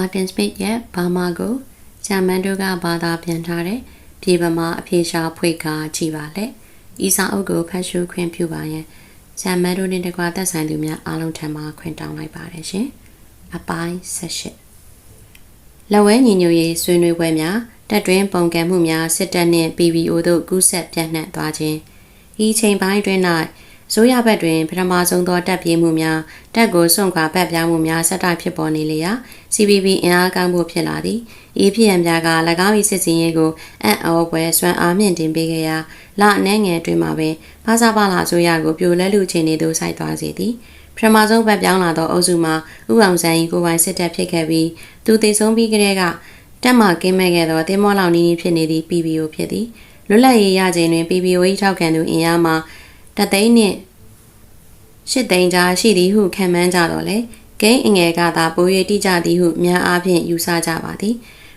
Martin Smith ရဲ့ဘာမာကိုဂျာမန်တို့ကဘာသာပြန်ထားတဲ့ပြေပမာအဖြေရှာဖွေကကြည်ပါလေ။ဤစာအုပ်ကိုဖတ်ရှုခွင့်ပြုပါရန်ဂျာမန်တို့နဲ့တကွာသက်ဆိုင်သူများအားလုံးထံမှခွင့်တောင်းလိုက်ပါတယ်ရှင်။အပိုင်း၁၈လက်ဝဲညီညွတ်ရေးဆွေးနွေးပွဲများတက်တွင်ပုံကံမှုများစစ်တပ်နှင့် PVO တို့ကူးဆက်ပြန့်နှံ့သွားခြင်းဤချိန်ပိုင်းတွင်၌ ဆိုရဘက်တွင်ပထမဆုံးသောတက်ပြေးမှုများတက်ကိုစွန့်ခွာပတ်ပြောင်းမှုများဆက်တိုက်ဖြစ်ပေါ်နေလျာ CPB အင်အားကောင်းဖို့ဖြစ်လာသည်ဤဖြစ်ရန်များက၎င်း၏စစ်စင်ရေးကိုအံ့ဩပွဲစွမ်းအားမြင့်တင်ပေးခဲ့ရာလအနှဲငယ်တွင်မှာပင်ဖားစားပါလာဆိုရကိုပြိုလဲလူချင်းနေသို့စိုက်သွားစေသည်ပထမဆုံးပတ်ပြောင်းလာသောအုပ်စုမှာဥအောင်ဆန်း၏ကိုပိုင်စစ်တပ်ဖြစ်ခဲ့ပြီးသူတည်ဆုံးပြီးကတည်းကတက်မှကင်းမဲ့ခဲ့သောတင်းမောလောင်နီးနီးဖြစ်နေသည့် PBO ဖြစ်သည်လွတ်လပ်ရေးရခြင်းတွင် PBO ၏ထောက်ခံသူအင်အားမှာ တသိန်းနှင့်ရှစ်သိန်းကြားရှိသည်ဟုခံမှန်းကြတော့လေဂိမ်းအငယ်ကသာပို၍တိကျသည်ဟုများအားဖြင့်ယူဆကြပါသည်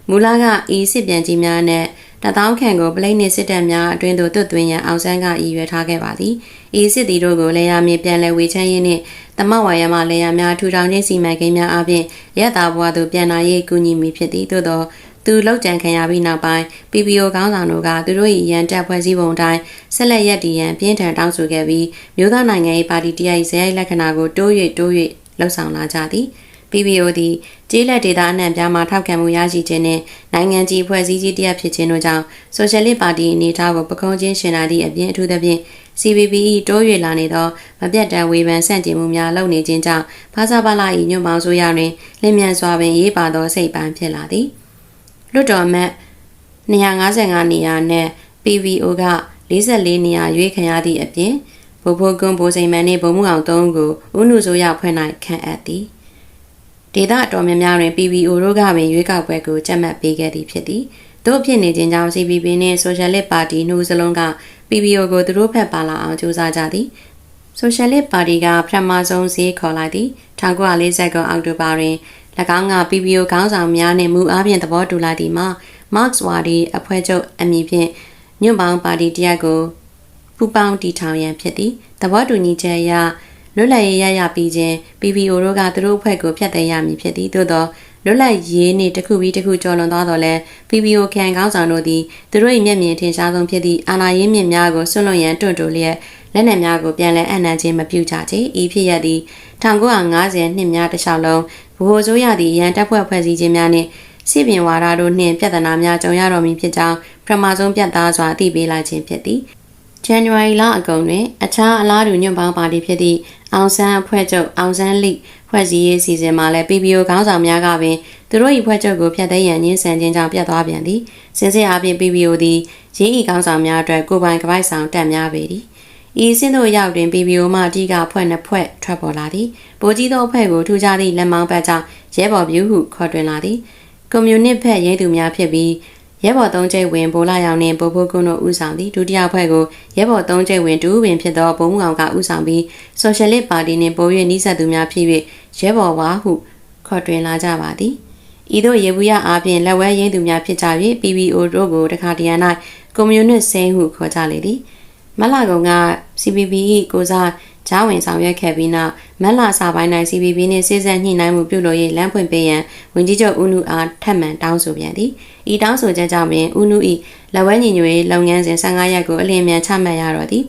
မူလကဤစစ်ပြန်ကြီးများနဲ့တသောခန့်ကိုပလိတ်နှင့်စစ်တပ်များအတွင်းသို့တွတ်သွင်းရန်အောင်ဆန်းကရည်ရွယ်ထားခဲ့ပါသည်ဤစစ်သည်တို့ကိုလေယာမြေပြန်လည်ဝေချမ်းရင်းနှင့်တမဝါယမလေယာများထူထောင်ခြင်းစီမံကိန်းများအပြင်ရက်သားဘဝသို့ပြန်လာရေးကူညီမိဖြစ်သည်သို့သော သူလောက်ကြံခံရပြီးနောက်ပိုင်း PPO ခေါင်းဆောင်တို့ကသူတို့၏ရန်တပ်ဖွဲ့စည်းပုံတိုင်းဆက်လက်ရပ်တည်ရန်ပြင်းထန်တောင်းဆိုခဲ့ပြီးမြို့သားနိုင်ငံရေးပါတီတရား၏ဇယိုက်လက္ခဏာကိုတိုး၍တိုး၍လှုပ်ဆောင်လာကြသည် PPO သည်ကျေးလက်ဒေသအနှံ့ပြားမှာထောက်ခံမှုရရှိခြင်းနှင့်နိုင်ငံကြီးဖွဲ့စည်းကြီးတရက်ဖြစ်ခြင်းတို့ကြောင့်ဆိုရှယ်လစ်ပါတီအနေအထားကိုပကုံးချင်းရှင်လာသည့်အပြင်အထူးသဖြင့် CPP ၏တိုး၍လာနေသောမပြတ်တမ်းဝေဖန်ဆန့်ကျင်မှုများလုပ်နေခြင်းကြောင့်ဖားစာပါလာ၏ညွန့်ပေါင်းဆိုရတွင်လင်းမြန်စွာပင်ရေးပါသောစိတ်ပန်းဖြစ်လာသည် လွတ်တော်မတ်255နေရာနဲ့ PVO က44နေရာရွေးခံရသည့်အပြင်ဘိုးဘိုးကွန်းဘိုးစိန်မန်နှင့်ဘုံမှုအောင်သုံးကိုဦးနုဆိုရဖွဲ့၌ခန့်အပ်သည်ဒေသအတော်များများတွင် PVO တို့ကပင်ရွေးကောက်ပွဲကိုကြက်မှတ်ပေးခဲ့သည်ဖြစ်သည်တို့ဖြစ်နေခြင်းကြောင့် CPP နှင့် Socialist Party နှုတ်စလုံးက PPO ကိုသူတို့ဖက်ပါလာအောင်ကြိုးစားကြသည်ဆိုရှယ်လစ်ပါတီကပထမဆုံးဈေးခေါ်လိုက်သည်1940ခုအောက်တိုဘာတွင်၎ င်းက PPO ခေါင်းဆောင်များနှင့်မူအားဖြင့်သဘောတူလိုက်သည်မှာ Marx ဝါဒီအဖွဲ့ချုပ်အမည်ဖြင့်ညွန့်ပေါင်းပါတီတရက်ကိုပူပေါင်းတီထောင်ရန်ဖြစ်သည်သဘောတူညီချက်အရလွတ်လပ်ရေးရရပြီးခြင်း PPO တို့ကသူတို့အဖွဲ့ကိုဖျက်သိမ်းရမည်ဖြစ်သည်သို့သောလွတ်လပ်ရေးနှင့်တစ်ခုပြီးတစ်ခုကျော်လွန်သွားတော့လဲ PPO ခံခေါင်းဆောင်တို့သည်သူတို့၏မျက်မြင်ထင်ရှားဆုံးဖြစ်သည့်အာဏာရေးမြင့်များကိုဆွလွန်ရန်တွန့်တိုလျက်လက်နက်များကိုပြန်လည်အံ့နံခြင်းမပြုကြချေဤဖြစ်ရသည့်1950နှစ်များတစ်လျှောက်လုံး ဗဟိုအစိုးရသည်ရန်တပ်ဖွဲ့ဖွဲ့စည်းခြင်းများနှင့်စီပင်ဝါဒတို့နှင့်ပြဿနာများကြုံရတော်မူဖြစ်ကြောင်းပထမဆုံးပြတ်သားစွာသိပေးလိုက်ခြင်းဖြစ်သည်ဇန်နဝါရီလအကုန်တွင်အခြားအလားတူညွန့်ပေါင်းပါတီဖြစ်သည့်အောင်ဆန်းအဖွဲ့ချုပ်အောင်ဆန်းလိဖွဲ့စည်းရေးစီစဉ်မှာလည်း PPO ခေါင်းဆောင်များကပင်သူတို့၏ဖွဲ့ချုပ်ကိုဖျက်သိမ်းရန်ညှင်းဆန်ခြင်းကြောင့်ပြတ်သွားပြန်သည်စင်စစ်အားဖြင့် PPO သည်ရင်းဤခေါင်းဆောင်များအတွက်ကိုပိုင်ကပိုက်ဆောင်တက်များပေသည် ဤစင်းတို့ရောက်တွင် PPO မှအဓိကဖွဲ့နှစ်ဖွဲ့ထွက်ပေါ်လာသည်ဗိုလ်ကြီးသောအဖွဲ့ကိုထူးခြားသည့်လက်မောင်းဘက်ကြောင့်ရဲဘော်ပြူဟုခေါ်တွင်လာသည်ကွန်မြူနစ်ဘက်ရဲသူများဖြစ်ပြီးရဲဘော်သုံးကျိတ်ဝင်ဘိုလာရောင်နှင့်ဘိုးဘိုးကွန်းတို့ဦးဆောင်သည်ဒုတိယဖွဲ့ကိုရဲဘော်သုံးကျိတ်ဝင်ဒူးပင်ဖြစ်သောဘုံမှုအောင်ကဦးဆောင်ပြီးဆိုရှယ်လစ်ပါတီနှင့်ပို၍နှိစက်သူများဖြစ်၍ရဲဘော်ဝါဟုခေါ်တွင်လာကြပါသည်ဤသို့ရေဘူးရအားဖြင့်လက်ဝဲရင်းသူများဖြစ်ကြ၍ PBO တို့ကိုတခါတရံ၌ကွန်မြူနစ်စိမ်းဟုခေါ်ကြလေသည် မလကုံက CPB ၏ကိုစားဂျားဝင်ဆောင်ရွက်ခဲ့ပြီးနောက်မက်လာစာပိုင်း၌ CPB နှင့်စိစက်ညှိနှိုင်းမှုပြုလုပ်ရေးလမ်းဖွင့်ပေးရန်ဝန်ကြီးချုပ်ဦးနုအားထပ်မံတောင်းဆိုပြန်သည်ဤတောင်းဆိုချက်ကြောင့်ပင်ဦးနု၏လက်ဝဲညီညွတ်ရေးလုပ်ငန်းစဉ်15ရက်ကိုအလင်းမြန်ချမှတ်ရတော့သည်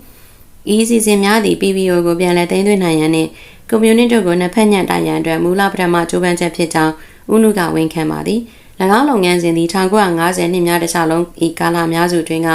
ဤစီစဉ်များသည့် PBO ကိုပြန်လည်သိမ်းသွင်းနိုင်ရန်နှင့်ကွန်မြူနတီတို့ကိုနှစ်ဖက်ညှပ်တိုင်ရန်အတွက်မူလပထမကြိုးပမ်းချက်ဖြစ်ကြောင်းဦးနုကဝန်ခံပါသည်၎င်းလုပ်ငန်းစဉ်သည်1950နှစ်များတခြားလုံးဤကာလများစုတွင်က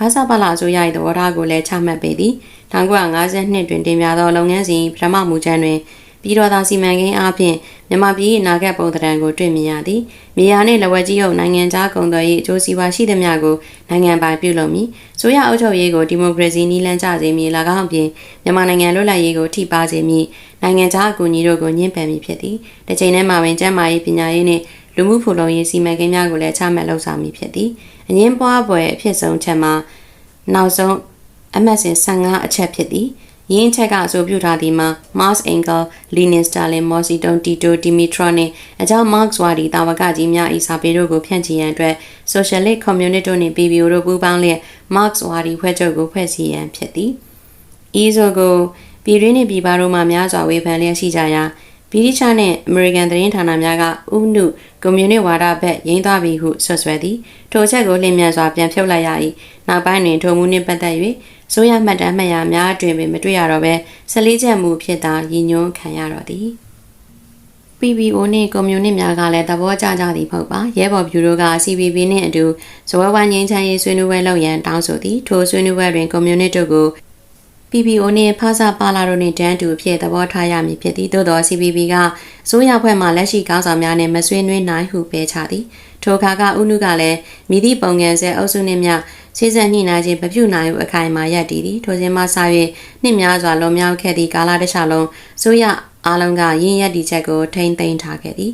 ဘာသာပလာဆိုရ၏သဘောထားကိုလည်းချမှတ်ပေသည်1952တွင်တင်ပြသောလုပ်ငန်းစဉ်ပထမမူကြမ်းတွင်ပြည်တော်သားစီမံကိန်းအားဖြင့်မြန်မာပြည်၏နာဂတ်ပုံသဏ္ဍာန်ကိုတွေ့မြင်ရသည်။မြေယာနှင့်လက်ဝဲကြီးရုပ်နိုင်ငံခြားကုန်သွယ်ရေးအကျိုးစီးပွားရှိသမျှကိုနိုင်ငံပိုင်ပြုလုပ်မည်။ဆိုရအုပ်ချုပ်ရေးကိုဒီမိုကရေစီနည်းလမ်းကျစေမည်၎င်းအပြင်မြန်မာနိုင်ငံလွတ်လပ်ရေးကိုထိပါစေမည်။နိုင်ငံခြားအကူအညီတို့ကိုညှင့်ပယ်မည်ဖြစ်သည်။တစ်ချိန်တည်းမှာပင်ကျန်းမာရေးပညာရေးနှင့် လူမှုဖူလုံရေးစီမံကိန်းများကိုလည်းချမှတ်လှုပ်ဆောင်မည်ဖြစ်သည်။အငင်းပွားပွဲအဖြစ်ဆုံးချက်မှာနောက်ဆုံးအမှတ်စဉ်15အချက်ဖြစ်သည်ရင်းချက်ကအဆိုပြုထားသည်မှာ Mars Engel, Lenin, Stalin, Mao Zedong, Tito, Dimitrov နှင့်အကြောင်း Marx ဝါဒီတာဝကကြီးများ၏စာပေတို့ကိုဖြန့်ချီရန်အတွက် Socialist Communist တို့နှင့် PBO တို့ပူးပေါင်းလျက် Marx ဝါဒီဖွဲ့ချုပ်ကိုဖွဲ့စည်းရန်ဖြစ်သည်။ဤဆိုကိုပြည်ရင်းနှင့်ပြည်ပတို့မှများစွာဝေဖန်လျက်ရှိကြရာ ဗြိတိရှနှင့်အမေရိကန်သတင်းဌာနများကဥနုကွန်မြူနစ်ဝါဒဘက်ရင်းသွားပြီဟုဆွဆွဲသည်ထိုအချက်ကိုလျင်မြန်စွာပြန်ဖြုတ်လိုက်ရ၏နောက်ပိုင်းတွင်ထိုမှုနှင့်ပတ်သက်၍ဆိုရမှတ်တမ်းမှတ်ရများတွင်ပင်မတွေ့ရတော့ဘဲ၁၄ချက်မှုဖြစ်သာရည်ညွှန်းခံရတော့သည် PBO နှင့်ကွန်မြူနစ်များကလည်းသဘောကျကြသည်မဟုတ်ပါရဲဘော်ဗျူရိုက CPB နှင့်အတူဇဝဲဝိုင်းငင်းချမ်းရေးဆွေးနွေးပွဲလုပ်ရန်တောင်းဆိုသည်ထိုဆွေးနွေးပွဲတွင်ကွန်မြူနစ်တို့ကို PPO နှင့်ဖာစာပါလာတို့နှင့်တန်းတူအဖြစ်သဘောထားရမည်ဖြစ်သည်သို့သော CPB ကအစိုးရဖွဲ့မှလက်ရှိခေါင်းဆောင်များနှင့်မဆွေးနွေးနိုင်ဟုပြောချသည်ထိုအခါကဥနုကလည်းမိသည့်ပုံငယ်ဆဲအုပ်စုနှင့်မျှခြေစက်ညှိနှိုင်းခြင်းမပြုနိုင်ဟုအခိုင်အမာရပ်တည်သည်ထိုစဉ်မှစ၍နှစ်များစွာလွန်မြောက်ခဲ့သည့်ကာလတစ်လျှောက်လုံးစိုးရအားလုံးကရင်းရက်တီချက်ကိုထိမ့်သိမ်းထားခဲ့သည်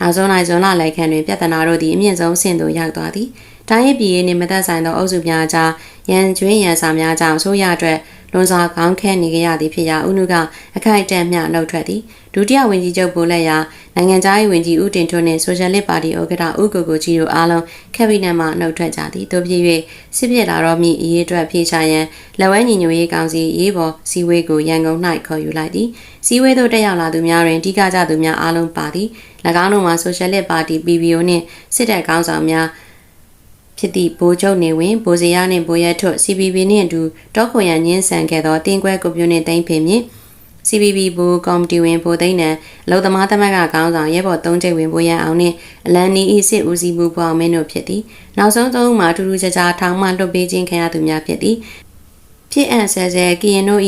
နောက်ဆုံး၌ဇွန်လလိုက်ခန့်တွင် ပြဿနာတို့သည်အမြင့်ဆုံးဆင့်သို့ရောက်သွားသည်တိုင်းရပြည်ရေးနှင့်မသက်ဆိုင်သောအုပ်စုများကြားရန်ကျွင်းရန်စာများကြောင့်ဆိုရအတွက် လွန်စွာခေါင်းခဲနေကြရသည်ဖြစ်ရာဥနုကအခိုက်အတန့်မျှနှုတ်ထွက်သည်ဒုတိယဝန်ကြီးချုပ်ပိုလက်ရာနိုင်ငံသားရေးဝန်ကြီးဦးတင်ထွန်းနှင့်ဆိုရှယ်လစ်ပါတီဥက္ကဋ္ဌဦးကိုကိုကြီးတို့အားလုံးကက်ဘိနက်မှနှုတ်ထွက်ကြသည်တို့ဖြစ်၍စစ်ပြေလာတော့မိအရေးအတွက်ဖြေချရန်လက်ဝဲညီညွတ်ရေးကောင်စီရေးပေါ်စီဝေးကိုရန်ကုန်၌ခေါ်ယူလိုက်သည်စီဝေးသို့တက်ရောက်လာသူများတွင်တိကကြသူများအားလုံးပါသည်၎င်းတို့မှာဆိုရှယ်လစ်ပါတီ PBO နှင့်စစ်တပ်ကောင်ဆောင်များ ဖြစ်သည့်ဘိုးချုပ်နေဝင်ဘိုးစရနှင့်ဘိုးရဲထွတ် CPB နှင့်အတူတောခွန်ရညင်းဆန်ခဲ့သောတင်းကွဲကွန်ပျူနှင့်တိမ့်ဖေမြင့် CPB ဘူကော်မတီဝင်ဘိုသိန်းနံအလုံသမားသမက်ကခေါင်းဆောင်ရဲဘော်၃ကျိတ်ဝင်ဘိုရန်အောင်နှင့်အလန်နီဤစစ်ဦးစီးမှုဘောင်မင်းတို့ဖြစ်သည်နောက်ဆုံးသုံးဦးမှာထူးထူးခြားခြားထောင်မှလွတ်ပေးခြင်းခံရသူများဖြစ်သည်ဖြစ်အပ်ဆဲဆဲကရင်တို့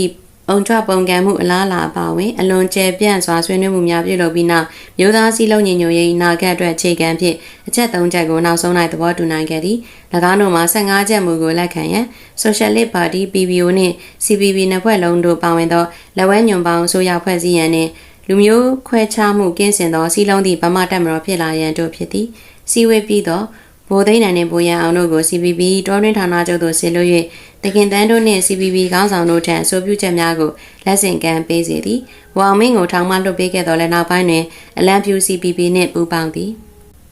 ဤအုံကြွပုံကံမှုအလားလာပါဝင်အလွန်ကျယ်ပြန့်စွာဆွေးနွေးမှုများပြုလုပ်ပြီးနောက်မြို့သားစည်းလုံးညီညွတ်ရေးနာဂတ်အတွက်ခြေကံဖြင့်အချက်၃ချက်ကိုနောက်ဆုံး၌သဘောတူနိုင်ခဲ့သည်၎င်းတို့မှာ15ချက်မူကိုလက်ခံရန် Socialist Party PBO နှင့် CPB နှစ်ဖွဲ့လုံးတို့ပါဝင်သောလက်ဝဲညွန်ပေါင်းဆိုရဖွဲ့စည်းရန်နှင့်လူမျိုးခွဲခြားမှုကင်းစင်သောစီလုံးသည့်ဗမာတက်မတော်ဖြစ်လာရန်တို့ဖြစ်သည်စီဝေးပြီးသော ဘိုသိန်းနိုင်နှင့်ဘိုရန်အောင်တို့ကို CPB တောတွင်းဌာနချုပ်သို့ဆင်းလို့၍တခင်တန်းတို့နှင့် CPB ခေါင်းဆောင်တို့ထံအဆိုပြုချက်များကိုလက်ဆင့်ကမ်းပေးစေသည်။ဝေါင်မင်းကိုထောင်မှလွှတ်ပေးခဲ့တော်လဲနောက်ပိုင်းတွင်အလံဖြူ CPB နှင့်ပူးပေါင်းသည်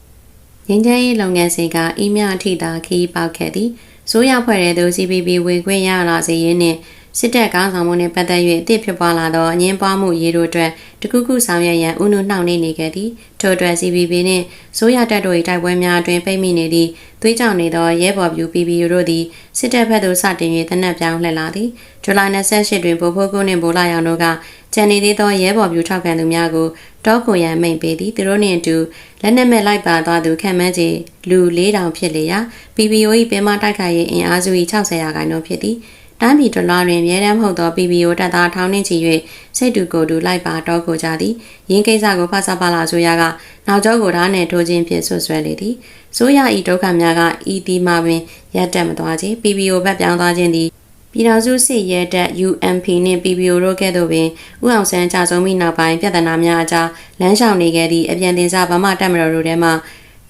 ။ငင်းချမ်းရေးလုပ်ငန်းစဉ်ကအီးမြအထိသာခီးပေါက်ခဲ့သည်။ဆိုးရဖွဲ့တဲ့သူ CPB ဝေခွင့်ရလာစေရင်းနှင့် စစ်တပ်ကောင်းဆောင်မှုနှင့်ပတ်သက်၍အသည့်ဖြစ်ပွားလာသောအငင်းပွားမှုရေးတို့အတွက်တခုခုဆောင်ရွက်ရန်ဥနုနှောင့်နှေးနေခဲ့သည်ထို့အတွက် CPB နှင့်ဆိုရတပ်တို့၏တိုက်ပွဲများအတွင်ပိတ်မိနေသည့်သွေးကြောင်နေသောရဲဘော်ပြူ PBU တို့သည်စစ်တပ်ဘက်သို့စတင်၍တနက်ပြောင်းလှည့်လာသည်ဇူလိုင်28တွင်ဗိုလ်ဖိုးကုန်းနှင့်ဗိုလ်လာရောင်တို့ကကျန်နေသေးသောရဲဘော်ပြူထောက်ခံသူများကိုတောကိုရန်မိန်ပေးသည်သူတို့နှင့်အတူလက်နက်မဲ့လိုက်ပါသွားသူခံမှန်းကြီးလူ4000ဖြစ်လေရာ PBO ၏ပင်မတိုက်ခိုက်ရေးအင်အားစု၏60ရာခိုင်နှုန်းဖြစ်သည် တိုင်းပြည်တလားတွင်မြဲတမ်းမဟုတ်သော PBO တပ်သားထောင်းနှင်းချီ၍စိတ်တူကိုယ်တူလိုက်ပါတော့ကိုကြသည်ရင်းကိစ္စကိုဖဆပါလာဆိုရကနောက်ကျောကိုဓာတ်နဲ့ထိုးခြင်းဖြင့်ဆွဆွဲလေသည်ဆိုရဤဒုက္ခများကဤဒီမှာပင်ရပ်တက်မသွားခြင်း PBO ဘက်ပြောင်းသွားခြင်းသည်ပြည်တော်စုစစ်ရဲတပ် UMP နှင့် PBO တို့ကဲ့သို့ပင်ဥအောင်ဆန်းကြဆုံးမိနောက်ပိုင်းပြဿနာများအကြားလမ်းလျှောက်နေခဲ့သည့်အပြန်တင်စားဗမာတပ်မတော်တို့ထဲမှ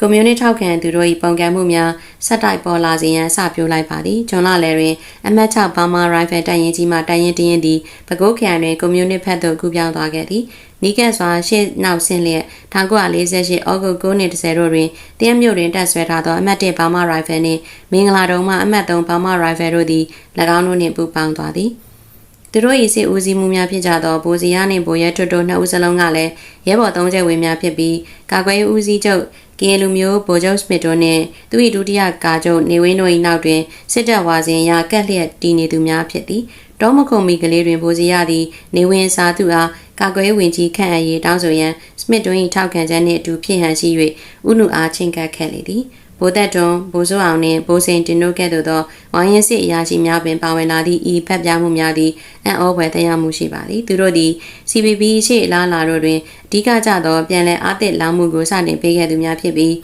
ကွန်မြူနတီထောက်ခံသူတို့၏ပုံကံမှုများဆက်တိုက်ပေါ်လာစေရန်အစပြုလိုက်ပါသည်ဂျွန်လာလယ်တွင်အမတ်6ဘာမာရိုင်ဖယ်တိုင်ရင်ကြီးမှတိုင်ရင်တရင်သည်ပဲခူးခရိုင်တွင်ကွန်မြူနတီဖက်သို့ကူးပြောင်းသွားခဲ့သည်နီးကပ်စွာရှေ့နောက်ဆင်းလျက်1948ဩဂုတ်9နှစ်10တို့တွင်တရမြို့တွင်တပ်ဆွဲထားသောအမတ်1ဘာမာရိုင်ဖယ်နှင့်မင်္ဂလာတုံမှအမတ်3ဘာမာရိုင်ဖယ်တို့သည်၎င်းတို့နှင့်ပူးပေါင်းသွားသည်သူတို့၏စစ်ဦးစီးမှုများဖြစ်ကြသောဘိုးစီယာနှင့်ဘိုးရဲထွတ်တို့နှစ်ဦးစလုံးကလည်းရဲဘော်၃ချက်ဝင်များဖြစ်ပြီးကာကွယ်ဦးစီးချုပ် ကင်လူမျိုးဗိုလ်ချုပ်စမစ်တို့နှင့်သူ၏ဒုတိယကာချုပ်နေဝင်းတို့၏နောက်တွင်စစ်တပ်ဝါစဉ်ရာကက်လျက်တည်နေသူများဖြစ်သည်တောမခုံမီကလေးတွင်ဗိုလ်စီရသည်နေဝင်စာသူအားကာကွယ်ဝင်ကြီးခန့်အပ်ရေးတောင်းဆိုရန်စမစ်တို့၏ထောက်ခံချက်နှင့်အတူဖြစ်ဟန်ရှိ၍ဥနုအားချင်းကပ်ခဲ့လေသည် ဘိုးသက်တွန်ဘိုးစိုးအောင်နှင့်ဘိုးစိန်တင်တို့ကဲ့သို့သောဝိုင်းရင်စစ်အရာရှိများပင်ပါဝင်လာသည့်ဤဖက်ပြမှုများသည်အံ့ဩဖွယ်တရားမှုရှိပါသည်သူတို့သည် CPB ရှေ့အလားလာတို့တွင်အဓိကကျသောပြန်လည်အားသစ်လောင်းမှုကိုစတင်ပေးခဲ့သူများဖြစ်ပြီး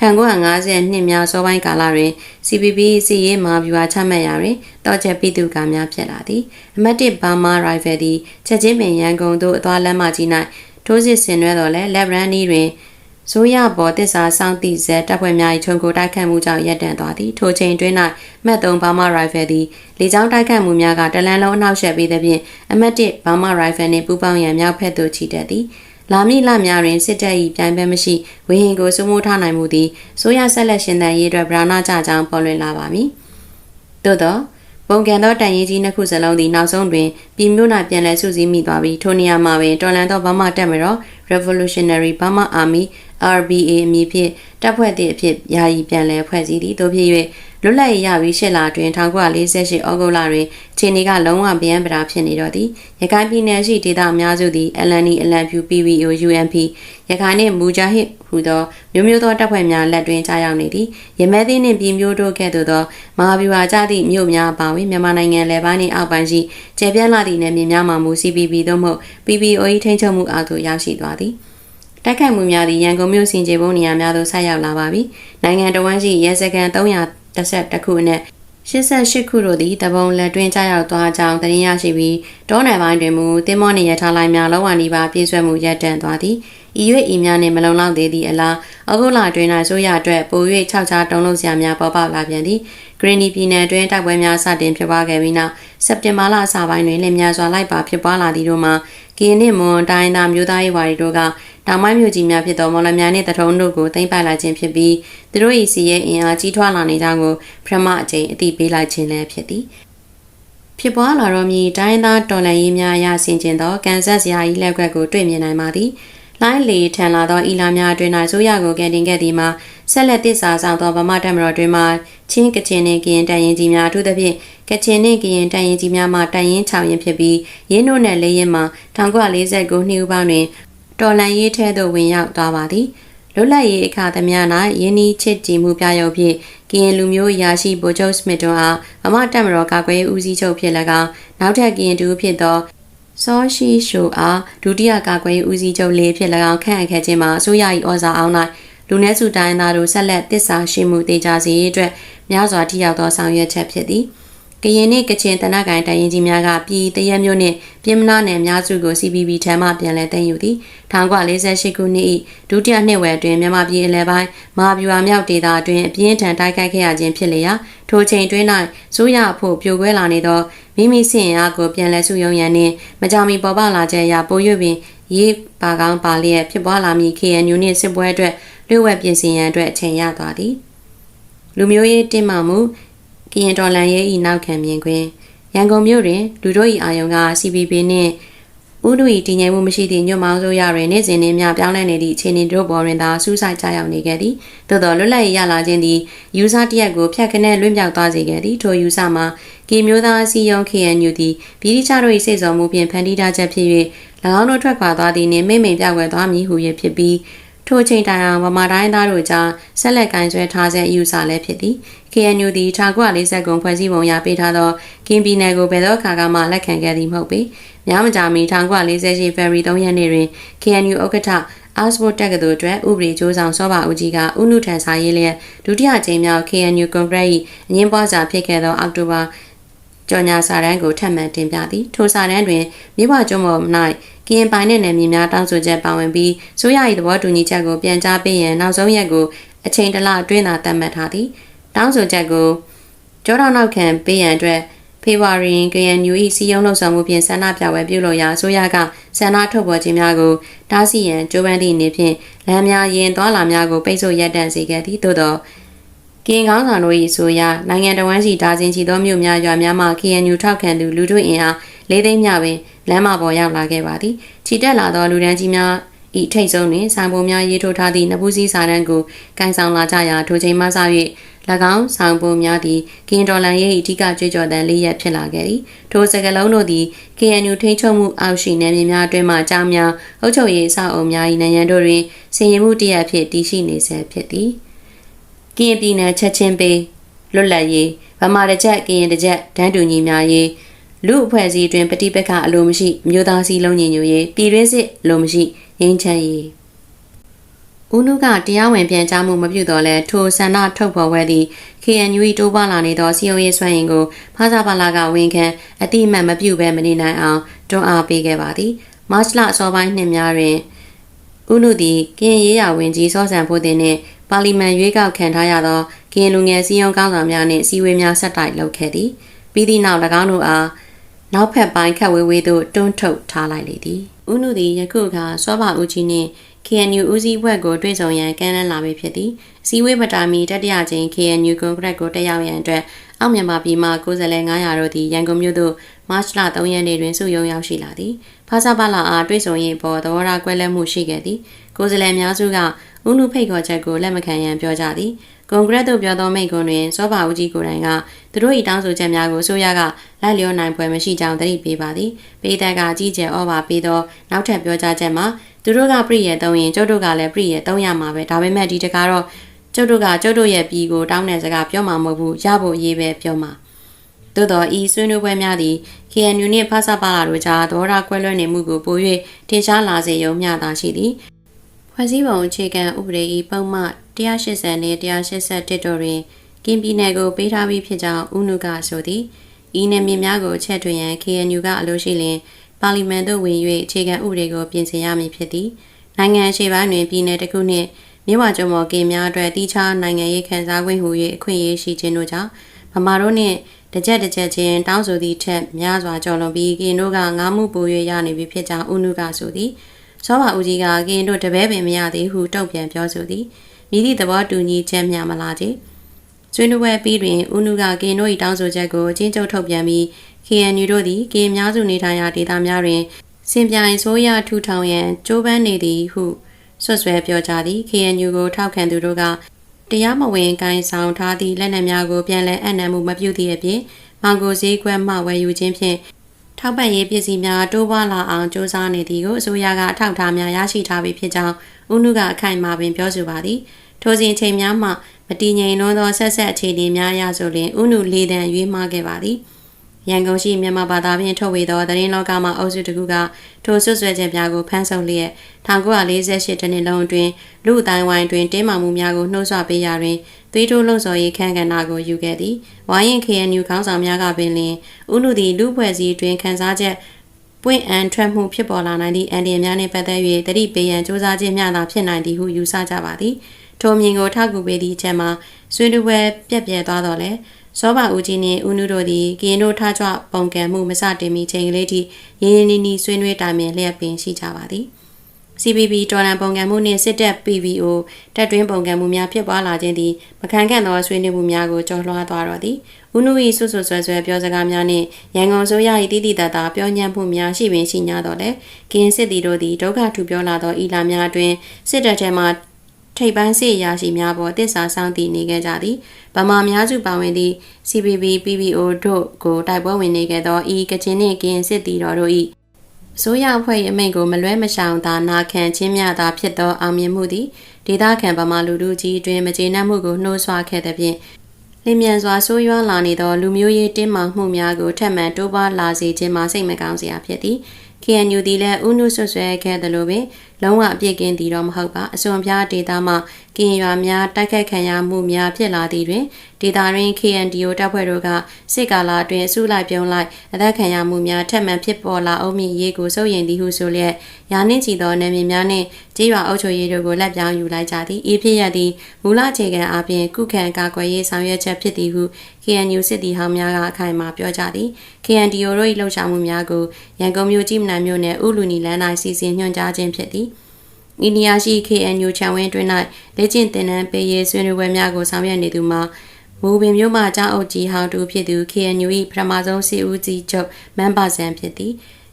1950နှစ်များစောပိုင်းကာလတွင် CPB စီရေးမှာဗျူဟာချမှတ်ရာတွင်တောချက်ပိတုကများဖြစ်လာသည်အမတ်တစ်ဘာမာရိုင်ဖယ်သည်ချက်ချင်းပင်ရန်ကုန်သို့အသွားလမ်းမကြီး၌ထိုးစစ်ဆင်နွှဲတော်လဲလက်ဘရန်နီတွင် ဇိုးရပေါ်တစ္ဆာစောင့်သည့်ဇက်တပ်ဖွဲ့များ၏ခြုံကိုတိုက်ခတ်မှုကြောင့်ရပ်တန့်သွားသည်ထိုချိန်တွင်၌မတ်3ဘာမာရိုင်ဖယ်သည်လေကြောင်းတိုက်ခတ်မှုများကတလန်လုံးအနှောက်အယှက်ပေးသဖြင့်အမတ်1ဘာမာရိုင်ဖယ်နှင့်ပူးပေါင်းရန်မြောက်ဖက်သို့ချီတက်သည်လာမည့်လများတွင်စစ်တပ်၏ပြိုင်ဘက်မရှိဝေဟင်ကိုစိုးမိုးထားနိုင်မှုသည်ဆိုရဆက်လက်ရှင်သန်ရေးအတွက်ဗြာဏကြကြောင်းပေါ်လွင်လာပါမည်သို့သောပုံကန်သောတန်ရင်ကြီးနှစ်ခုစလုံးသည်နောက်ဆုံးတွင်ပြည်မြို့၌ပြန်လည်စုစည်းမိသွားပြီးထိုနေရာမှာပင်တော်လန်သောဗမာတပ်မတော် Revolutionary Burma Army RBA အမည်ဖြင့်တပ်ဖွဲ့သည့်အဖြစ်ယာယီပြန်လည်ဖွဲ့စည်းသည်သို့ဖြစ်၍လွတ်လပ်ရေးရပြီးရှစ်လတွင်1948ဩဂုတ်လတွင်ချင်းနီကလုံးဝဗျံပရာဖြစ်နေတော့သည်ရခိုင်ပြည်နယ်ရှိဒေသအများစုသည် LNE LNPU PVO UNP ရခိုင်နှင့်မူဂျာဟစ်ဟူသောမျိုးမျိုးသောတပ်ဖွဲ့များလက်တွင်ကြားရောက်နေသည်ရမဲသိန်းနှင့်ပြည်မျိုးတို့ကဲ့သို့သောမဟာဗျူဟာကျသည့်မြို့များပါဝင်မြန်မာနိုင်ငံလယ်ပိုင်းနှင့်အောက်ပိုင်းရှိကျေပြန့်လာသည့်နယ်မြေများမှာမူ CPP သို့မဟုတ် PPO ၏ထိန်းချုပ်မှုအောက်သို့ရောက်ရှိသွားသည် တိုက်ခိုက်မှုများသည့်ရန်ကုန်မြို့စင်ကြေပုံနေရာများသို့ဆက်ရောက်လာပါပြီ။နိုင်ငံတော်ဝန်ရှိရဲစခန်း312ခုအနက်88ခုတို့သည်တပုံလက်တွင်ကြားရောက်သွားကြောင်းသတင်းရရှိပြီးတောနယ်ပိုင်းတွင်မူတင်မောနေရထားလိုင်းများလုံးဝနေပါပြည့်စွက်မှုရပ်တန့်သွားသည်။ဤ၍ဤများနှင့်မလုံလောက်သေးသည့်အလားအကုလတွင်၌ဆိုရအတွက်ပို၍၆ချာတုံးလုံးစရာများပေါ်ပေါက်လာပြန်သည်။ဂရင်းနီပြည်နယ်တွင်တိုက်ပွဲများစတင်ဖြစ်ပွားခဲ့ပြီးနောက်စက်တင်ဘာလအစပိုင်းတွင်လင်များစွာလိုက်ပါဖြစ်ပွားလာသည်တို့မှာ ကင်းနှင့်မွန်တိုင်းသားမျိုးသားရေးဝါဒီတို့ကတောင်ပိုင်းမြို့ကြီးများဖြစ်သောမော်လမြိုင်နှင့်တထုံတို့ကိုသိမ်းပိုက်လိုက်ခြင်းဖြစ်ပြီးသူတို့၏စီးရဲအင်အားကြီးထွားလာနေကြောင်းကိုပထမအကြိမ်အသိပေးလိုက်ခြင်းလည်းဖြစ်သည်ဖြစ်ပွားလာတော့မည်တိုင်းသားတော်လှန်ရေးများအရဆင်ကျင်သောကန်ဆက်စရာ၏လက်ကွက်ကိုတွေ့မြင်နိုင်ပါသည် လိုင်းလေထန်လာသောအီလာများအတွင်၌ဆိုရကိုကန်တင်ခဲ့သည်မှာဆက်လက်တစ္ဆာဆောင်သောဗမာတပ်မတော်တွင်မှချင်းကချင်နှင့်ကရင်တန်ရင်ကြီးများအထူးသဖြင့်ကချင်နှင့်ကရင်တန်ရင်ကြီးများမှတန်ရင်6ရင်ဖြစ်ပြီးရင်းတို့နှင့်လေးရင်မှာ1949နှစ်ဦးပေါင်းတွင်တော်လန်ရေးထဲသို့ဝင်ရောက်သွားပါသည်လွတ်လပ်ရေးအခါသမယ၌ယင်းဤချစ်ကြည်မှုပြရုပ်ဖြင့်ကရင်လူမျိုးအရာရှိဗိုလ်ချုပ်စမစ်တို့အားဗမာတပ်မတော်ကာကွယ်ရေးဦးစီးချုပ်ဖြစ်၎င်းနောက်ထပ်ကရင်တူဖြစ်သော စောရှိရှိုအားဒုတိယကာကွယ်ရေးဦးစီးချုပ်လေးဖြစ်၎င်းခန့်အပ်ခဲ့ခြင်းမှာအစိုးရ၏ဩဇာအောင်း၌လူနည်းစုတိုင်းသားတို့ဆက်လက်တစ္ဆာရှိမှုတေချာစေရေးအတွက်များစွာထိရောက်သောဆောင်ရွက်ချက်ဖြစ်သည်။ ကရင်နှင့်ကချင်တနက်ကိုင်တိုင်းရင်ကြီးများကပြည်တရက်မျိုးနှင့်ပြည်မနာနယ်များစုကို CPB ထံမှပြန်လည်သိမ်းယူသည်1948ခုနှစ်၏ဒုတိယနှစ်ဝက်အတွင်းမြန်မာပြည်အလဲပိုင်းမဟာဗျူဟာမြောက်ဒေသအတွင်းအပြင်းထန်တိုက်ခိုက်ခဲ့ရခြင်းဖြစ်လျာထိုချိန်တွင်၌စိုးရအဖို့ပြိုကွဲလာနေသောမိမိစင်အားကိုပြန်လည်စုယုံရန်နှင့်မကြမီပေါ်ပေါက်လာခြင်းအရာပို၍ပင်ရေးပါကောင်းပါလျက်ဖြစ်ပွားလာမည် KNU နှင့်စစ်ပွဲအတွက်လျှို့ဝှက်ပြင်ဆင်ရန်အတွက်အချိန်ရသွားသည်လူမျိုးရေးတင်းမာမှု ကရင်တော်လန်ရဲ့ဤနောက်ခံမြင်ခွင်ရန်ကုန်မြို့တွင်လူတို့၏အာယုံက CPP နှင့်ဥဒု၏တည်ငြိမ်မှုမရှိသည့်ညွတ်မောင်းဆိုရတွင်နေ့စဉ်နှင့်မျှပြောင်းလဲနေသည့်အခြေအနေတို့ပေါ်တွင်သာစူးစိုက်ကြရောက်နေခဲ့သည်သို့သောလွတ်လပ်ရေးရလာခြင်းသည်ယူဆတရက်ကိုဖျက်ခနဲ့လွင့်ပြောက်သွားစေခဲ့သည်ထိုယူဆမှာကီမျိုးသားအစည်းအရုံး KNU သည်ပြည်တိချတို့၏စိတ်ဆော်မှုဖြင့်ဖန်တီးထားချက်ဖြစ်၍၎င်းတို့ထွက်ခွာသွားသည်နှင့်မိမ့်မိန်ပြောက်ွယ်သွားမည်ဟု၍ဖြစ်ပြီး ထိုအချိန်တိုင်အောင်ဗမာတိုင်းသားတို့ကြားဆက်လက်ကင်ဆွဲထားဆဲအယူဆလည်းဖြစ်သည် KNU သည်1940ခုဖွဲ့စည်းပုံရပေးထားသောကင်းပြည်နယ်ကိုဘယ်သောအခါကမှလက်ခံခဲ့သည်မဟုတ်ပေ။များမကြာမီ1948 February 3ရက်နေ့တွင် KNU ဥက္ကဋ္ဌအောက်စဖို့တက္ကသိုလ်အတွက်ဥပဒေကြိုးဆောင်စောပါဦးကြီးကဥနုထန်စာရေးလျက်ဒုတိယကြိမ်မြောက် KNU Congress ၏အငင်းပွားစာဖြစ်ခဲ့သောအောက်တိုဘာကြော်ညာစာတမ်းကိုထပ်မံတင်ပြသည်ထိုစာတမ်းတွင်မြဝကျွန်းပေါ်၌ ကရင်ပိုင်တဲ့နယ်မြေများတောင်းဆိုချက်ပါဝင်ပြီးဆိုရ၏သဘောတူညီချက်ကိုပြန်ကြားပေးရန်နောက်ဆုံးရက်ကိုအချိန်တလအတွင်းသာသတ်မှတ်ထားသည်တောင်းဆိုချက်ကိုကြောတော်နောက်ခံပေးရန်အတွက်ဖေဖော်ဝါရီ KNU ၏စီယုံလုံဆောင်မှုဖြင့်ဆန္ဒပြပွဲပြုလုပ်ရာအစိုးရကဆန္ဒထုတ်ပေါ်ခြင်းများကိုတားဆီးရန်ကြိုးပမ်းသည့်အနေဖြင့်လမ်းများရင်သွားလာများကိုပိတ်ဆို့ရပ်တန့်စေခဲ့သည်သို့သော ကင်းကောင်းဆောင်တို့၏ဆိုရာနိုင်ငံတော်ဝန်စီဒါဇင်ချီသောမြို့များရွာများမှ KNU ထောက်ခံသူလူထုအင်အား၄သိန်းမြပင်လမ်းမပေါ်ရောက်လာခဲ့ပါသည်ချီတက်လာသောလူဒန်းကြီးများဤထိတ်ဆုံးတွင်ဆိုင်ပုံများရေးထိုးထားသည့်နဘူးစီစာတန်းကိုကန်ဆောင်လာကြရာထိုချိန်မှစ၍၎င်းဆောင်ပုံများသည်ကင်ဒေါ်လန်ရဲ့အဓိကကြွေးကြော်သံလေးရက်ဖြစ်လာခဲ့သည်ထိုစကလုံးတို့သည် KNU ထိန်းချုပ်မှုအောက်ရှိနယ်မြေများအတွင်းမှအကြောင်းများအုပ်ချုပ်ရေးအဆောက်အအုံများ၏နိုင်ငံတို့တွင်စင်ရင်မှုတရအဖြစ်တည်ရှိနေဆဲဖြစ်သည် ကရင်ပြည်နယ်ချက်ချင်းပေးလွတ်လပ်ရေးဗမာတစ်ချက်ကရင်တစ်ချက်ဒန်းတူညီများရေးလူအဖွဲ့အစည်းတွင်ပဋိပက္ခအလိုမရှိမြို့သားစည်းလုံးညီညွတ်ရေးပြည်တွင်းစစ်လိုမရှိငြိမ်းချမ်းရေးဦးနုကတရားဝင်ပြန်ကြားမှုမပြုတော့လဲထိုဆန္ဒထုတ်ဖော်ဝဲသည့် KNU တိုးပွားလာနေသောစီယုံရေးဆွမ်းရင်ကိုဖားစာပါလာကဝန်ခံအတိအမှန်မပြုဘဲမနေနိုင်အောင်တွန်းအားပေးခဲ့ပါသည်မတ်လအစောပိုင်းနှစ်များတွင်ဦးနုသည်ကရင်ရေးရဝင်ကြီးစောစံဖို့တင်နှင့် ပါလီမန်ရွေးကောက်ခံထားရသောကရင်လူငယ်စီယုံကောင်းဆောင်များနှင့်စီဝေးများဆက်တိုက်လုပ်ခဲ့သည်ပြီးသည့်နောက်၎င်းတို့အားနောက်ဖက်ပိုင်းခက်ဝေးဝေးသို့တွန်းထုတ်ထားလိုက်လေသည်။ဦးနုသည်ယခုအခါစောဘဦးကြီးနှင့်က KNU ဦးစီးအဖွဲ့ကိုတွေ့ဆုံရန်ကမ်းလှမ်းလာပြီဖြစ်သည်။စီဝေးပတာမီတတိယကြိမ် KNU ကွန်ဂရက်ကိုတက်ရောက်ရန်အတွက်အောက်မြန်မာပြည်မှကိုယ်စားလှယ်900တို့သည်ရန်ကုန်မြို့သို့မတ်လ3ရက်နေ့တွင်စုရုံရောက်ရှိလာသည်။ဖာစာပါလာအားတွေ့ဆုံရေးပေါ်သဘောထားကွဲလွဲမှုရှိခဲ့သည်။ကိုယ်စားလှယ်များစုက ဦးနုဖိတ်ခေါ်ချက်ကိုလက်မခံရန်ပြောကြသည်။ကွန်ဂရက်သို့ပြောသောမိန့်ခွန်းတွင်စောဘာဦးကြီးကိုယ်တိုင်ကသူတို့၏တောင်းဆိုချက်များကိုဆိုရကလိုက်လျောနိုင်ပွဲမရှိကြောင်းသတိပေးပါသည်။ပေးသက်ကကြီးကျယ်ဩဘာပေးသောနောက်ထပ်ပြောကြားချက်မှာသူတို့ကပြည့်ရဲ့တုံးရင်ကျုပ်တို့ကလည်းပြည့်ရဲ့တုံးရမှာပဲဒါပေမဲ့ဒီတကားတော့ကျုပ်တို့ကကျုပ်တို့ရဲ့ပြည်ကိုတောင်းတဲ့စကားပြောမှာမဟုတ်ဘူးရဖို့ရေးပဲပြောမှာသို့တော့ဤဆွေးနွေးပွဲများသည် KNU နှင့်ဖဆပါလာတို့ကြားဒေါ်ရာကွဲလွဲနေမှုကိုပို၍ထင်ရှားလာစေရုံမျှသာရှိသည် ဖွဲ့စည်းပုံအခြေခံဥပဒေ၏ပုံမှန်180နှင့်181တို့တွင်ကင်းပြည်နယ်ကိုပေးထားပြီးဖြစ်ကြောင်းဦးနုကဆိုသည်ဤနယ်မြေများကိုချက်ထွင်ရန် KNU ကအလို့ရှိလျင်ပါလီမန်သို့ဝင်၍အခြေခံဥပဒေကိုပြင်ဆင်ရမည်ဖြစ်သည်နိုင်ငံရှေ့ပိုင်းတွင်ပြည်내တစ်ခုနှင့်မြဝကျုံမော်ကင်များအတွက်တိကျနိုင်ငံရေးခံစား권ဟူ၍အခွင့်အရေးရှိခြင်းတို့ကြောင့်ဗမာတို့နှင့်တကြက်တကြက်ချင်းတောင်းဆိုသည့်ထက်များစွာကြော်လွန်ပြီးကင်တို့ကငားမှုပို၍ရနေပြီဖြစ်ကြောင်းဦးနုကဆိုသည် စောပါဦးကြီးကကင်တို့တပည့်ပင်မရသေးဟုတုံ့ပြန်ပြောဆိုသည်မိသည့်သဘောတူညီချက်များမလားကြီးကျွေးနွယ်ပြီးတွင်ဦးနုကကင်တို့၏တောင်းဆိုချက်ကိုအချင်းချုပ်ထုတ်ပြန်ပြီး KNU တို့သည်ကင်များစုနေထိုင်ရာဒေသများတွင်စင်ပြိုင်ဆိုးရထူထောင်ရန်ကြိုးပမ်းနေသည်ဟုဆွဆွဲပြောကြားသည် KNU ကိုထောက်ခံသူတို့ကတရားမဝင်ကိုင်ဆောင်ထားသည့်လက်နက်များကိုပြန်လည်အံ့နံမှုမပြုသည့်အပြင်မောင်ကိုဈေးကွက်မှဝယ်ယူခြင်းဖြင့် ထောက်ပံ့ရေးပစ္စည်းများတိုးပွားလာအောင်စ조사နေသည်ကိုအစိုးရကအထောက်အထားများရရှိထားပြီးဖြစ်ကြောင်းဦးနုကအခိုင်အမာပင်ပြောဆိုပါသည်ထိုစဉ်ချိန်များမှမတည်ငြိမ်သောဆက်ဆက်အခြေအနေများရဆိုလျှင်ဦးနုလေးတန်ရွေးမှားခဲ့ပါသည် ရန်ကုန်ရှိမြန်မာဘာသာဖြင့်ထုတ်ဝေသောသတင်းလောကမှအုပ်စုတစ်ခုကထိုဆွဆွဲချက်များကိုဖန်ဆုံလျက်1948တနှစ်လုံးအတွင်းလူအတိုင်းဝိုင်းတွင်တင်းမာမှုများကိုနှိုးဆွပေးရာတွင်သွေးထိုးလှုံ့ဆော်ရေးခန့်ကဏ္ဍကိုယူခဲ့သည်။ဝိုင်းရင် KNU ခေါင်းဆောင်များကပင်လင်ဥနုသည်လူဖွဲ့စည်းတွင်ခန်းစားချက်ပွင့်အန်ထွက်မှုဖြစ်ပေါ်လာနိုင်သည့်အန်ဒီယံများနှင့်ပတ်သက်၍တတိပေးရန်စ조사ခြင်းများသာဖြစ်နိုင်သည်ဟုယူဆကြပါသည်။ထိုမြင်ကိုထောက်ကူပေးသည့်အချက်မှာဆွေးနွေးပွဲပြက်ပြဲသွားတော့လဲ စောပါဦးကြီးနှင့်ဦးနုတို့သည်ကရင်တို့ထားကြပုံကံမှုမစတင်မီချိန်ကလေးထိရင်းရင်းနှီးနှီးဆွေးနွေးတိုင်ပင်လျက်ပင်ရှိကြပါသည် CPB တော်လန်ပုံကံမှုနှင့်စစ်တပ် PVO တပ်တွင်းပုံကံမှုများဖြစ်ပွားလာခြင်းသည်မခံခန့်သောဆွေးနွေးမှုများကိုကျော်လွှားသွားတော့သည်ဦးနု၏ဆွဆွဆွဲဆွဲပြောစကားများနှင့်ရန်ကုန်ဆိုရ၏တည်တည်တသာပြောညံ့မှုများရှိပင်ရှိ냐တော့လေကင်းစစ်တီတို့သည်ဒုက္ခထူပြောလာသောဤလာများအတွင်စစ်တပ်ထဲမှ ထိပ်ပိုင်းစစ်ရာရှိများပေါ်တစ္ဆာဆောင်တည်နေခဲ့ကြသည်ဗမာများစုပါဝင်သည့် CPB PBO တို့ကိုတိုက်ပွဲဝင်နေခဲ့သောဤကချင်နှင့်ကရင်စစ်တီတော်တို့၏ဆိုရအဖွဲ့၏အမိန့်ကိုမလွဲမရှောင်သာနာခံချင်းမြသာဖြစ်သောအောင်မြင်မှုသည်ဒေသခံဗမာလူထုကြီးတွင်မကျေနပ်မှုကိုနှိုးဆွခဲ့သဖြင့်လင်းမြန်စွာဆိုးရွားလာနေသောလူမျိုးရေးတင်းမာမှုများကိုထပ်မံတိုးပွားလာစေခြင်းမှာစိတ်မကောင်းစရာဖြစ်သည် KNU သည်လည်းဥနုဆွဆွဲခဲ့သလိုပင်လုံးဝအပြစ်ကင်းသည်တော့မဟုတ်ပါအစွန်ပြားဒေတာမှကင်ရွာများတိုက်ခိုက်ခံရမှုများဖြစ်လာသည်တွင်ဒေတာတွင် KNDO တပ်ဖွဲ့တို့ကစစ်ကာလအတွင်းအစုလိုက်ပြုံးလိုက်အသက်ခံရမှုများထပ်မံဖြစ်ပေါ်လာအောင်မြင်ရေးကိုစိုးရိမ်သည်ဟုဆိုလျက်ရာနှင့်ချီသောနယ်မြေများနှင့်ကြေးရွာအုပ်ချုပ်ရေးတို့ကိုလက်ပြောင်းယူလိုက်ကြသည်ဤဖြစ်ရသည့်မူလအခြေခံအပြင်ကုခံကာကွယ်ရေးဆောင်ရွက်ချက်ဖြစ်သည်ဟု KNU စစ်တီဟောင်းများကအခိုင်အမာပြောကြသည် KNDO တို့၏လှုပ်ရှားမှုများကိုရန်ကုန်မြို့ကြည်မနံမြို့နယ်ဥလူနီလန်း၌စီစဉ်ညွှန်ကြားခြင်းဖြစ်သည် အိန္ဒိယရှိ KNU ခြံဝင်းတွင်၌လက်ကျင့်တင်နန်းပေးရေးဆွေးနွေးပွဲများကိုဆောင်ရွက်နေသူမှာမူပင်မြို့မှကျောင်းအုပ်ကြီးဟောင်းတူဖြစ်သူ KNU ၏ပထမဆုံးစီဦးကြီးချုပ်မန်ပါဆန်ဖြစ်သည်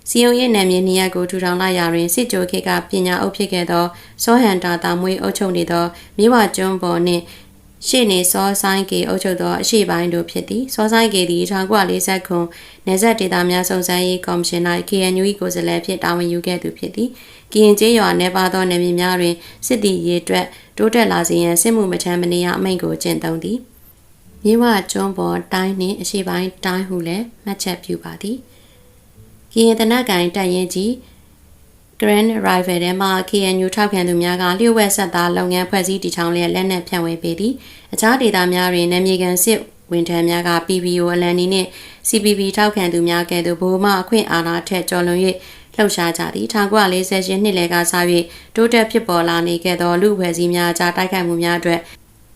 စီယုံရဲ့နာမည်နေရာကိုထူထောင်လိုက်ရာတွင်စစ်ကြိုခေတ်ကပညာအုပ်ဖြစ်ခဲ့သောစောဟန်တာတာမွေးအုပ်ချုပ်နေသောမြဝကျွန်းပေါ်နှင့်ရှေ့နေစောဆိုင်ကေအုပ်ချုပ်သောအရှိပိုင်းတို့ဖြစ်သည်စောဆိုင်ကေသည်1940ခုနေဆက်ဒေသများစုံစမ်းရေးကော်မရှင်၌ KNU ၏ကိုယ်စားလှယ်ဖြစ်တာဝန်ယူခဲ့သူဖြစ်သည် ကရင်ကျေးရွာနယ်ပါသောနယ်မြေများတွင်စစ်တီရေးအတွက်တိုးတက်လာစေရန်စစ်မှုမထမ်းမနေရအမိန့်ကိုကျင့်သုံးသည်မြေဝကျွန်းပေါ်တိုင်းနှင့်အရှိပိုင်းတိုင်းဟုလည်းမှတ်ချက်ပြုပါသည်ကရင်တနက်ကန်တပ်ရင်ကြီး Grand Rival ထဲမှာ KNU ထောက်ခံသူများကလျှို့ဝှက်ဆက်သားလုပ်ငန်းဖွဲ့စည်းတည်ထောင်လျက်လက်နက်ဖြန့်ဝေပေးသည်အခြားဒေသများတွင်နာမည်ကန်စစ်ဝန်ထမ်းများက PBO အလန်နီနှင့် CPB ထောက်ခံသူများကဲ့သို့ဘိုးမအခွင့်အာဏာထက်ကျော်လွန်၍ လှုပ်ရှားကြသည်1948နှစ်လယ်ကစ၍တိုးတက်ဖြစ်ပေါ်လာနေခဲ့သောလူဖွဲ့စည်းများကြားတိုက်ခိုက်မှုများအတွက်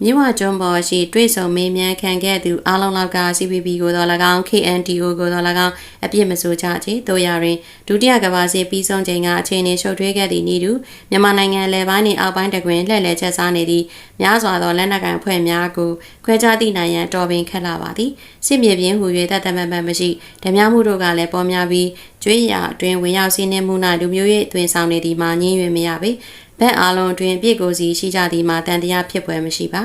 မြဝကျွန်းပေါ်ရှိတွေ့ဆုံမေးမြန်းခံခဲ့သူအားလုံးလောက်က CPP ကိုတော့၎င်း KNDO ကိုတော့၎င်းအပြစ်မဆိုကြချေတို့ရရင်ဒုတိယကမ္ဘာစစ်ပြီးဆုံးချိန်ကအခြေအနေရှုပ်ထွေးခဲ့သည့်ဤသူမြန်မာနိုင်ငံလယ်ပိုင်းနှင့်အောက်ပိုင်းတကွင်လှည့်လည်ချက်စားနေသည့်များစွာသောလက်နက်ကိုင်ဖွဲ့များကိုခွဲခြားသည့်နိုင်ရန်တော်ပင်ခက်လာပါသည်စစ်မြေပြင်ဟူ၍တတ်တမတ်မှတ်မရှိဓမြမှုတို့ကလည်းပေါ်များပြီးကျွေးရအတွင်ဝင်ရောက်စီးနှင်းမှု၌လူမျိုးရေးအတွင်ဆောင်နေသည်မှာညင်းရွေမရပေ ဘက်အားလုံးတွင်ပြည့်ကိုစီရှိကြသည်မှာတန်တရားဖြစ်ပွဲမရှိပါ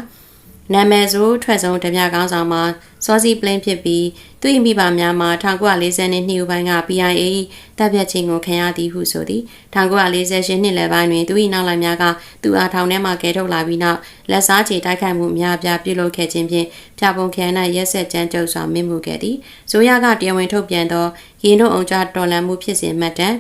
နာမည်ဆိုထွက်ဆုံးဓမြကောင်းဆောင်မှာစောစီပလင်းဖြစ်ပြီးသူ့မိဘများမှာ1940နှစ်နှစ်ပိုင်းက PIA တပ်ဖြတ်ခြင်းကိုခံရသည်ဟုဆိုသည်1948နှစ်လယ်ပိုင်းတွင်သူ၏နောက်လိုက်များကသူအားထောင်ထဲမှကယ်ထုတ်လာပြီးနောက်လက်စားချေတိုက်ခိုက်မှုအများပြားပြုလုပ်ခဲ့ခြင်းဖြင့်ပြပုံခရိုင်၌ရက်ဆက်ကြမ်းကြုတ်စွာမင်းမှုခဲ့သည်။ဇိုးရကတရားဝင်ထုတ်ပြန်သောရင်တို့အောင်ကြတော်လှန်မှုဖြစ်စဉ်မှတ်တမ်း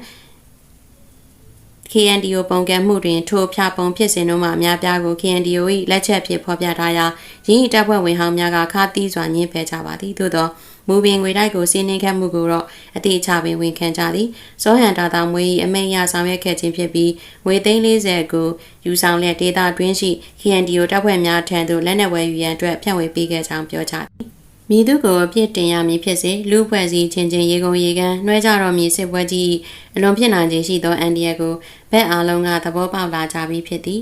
KNDO ပုံကံမှုတွင်ထိုဖြာပုံဖြစ်စဉ်တို့မှအများပြားကို KNDO ၏လက်ချက်ဖြင့်ဖော်ပြထားရာရင်းဤတပ်ဖွဲ့ဝင်ဟောင်းများကခါတီးစွာညှင်းပယ်ကြပါသည်သို့သောမူပင်ငွေတိုက်ကိုစီးနှင်းခဲ့မှုကိုတော့အတိအကျပင်ဝန်ခံကြသည်စောဟန်တာတာမွေ၏အမိန့်အရဆောင်ရွက်ခဲ့ခြင်းဖြစ်ပြီးငွေသိန်း40ကိုယူဆောင်လက်ဒေတာတွင်းရှိ KNDO တပ်ဖွဲ့များထံသို့လက်နက်ဝယ်ယူရန်အတွက်ဖြန့်ဝေပေးခဲ့ကြောင်းပြောကြားသည် မည်သူကိုအပြစ်တင်ရမည်ဖြစ်စေလူဖွဲ့စည်းချင်းချင်းရေကုန်ရေကန်နှွဲကြတော်မည်စစ်ပွဲကြီးအလွန်ဖြစ်နိုင်ခြင်းရှိသောအန်ဒီယက်ကိုဘက်အားလုံးကသဘောပေါက်လာကြပြီးဖြစ်သည်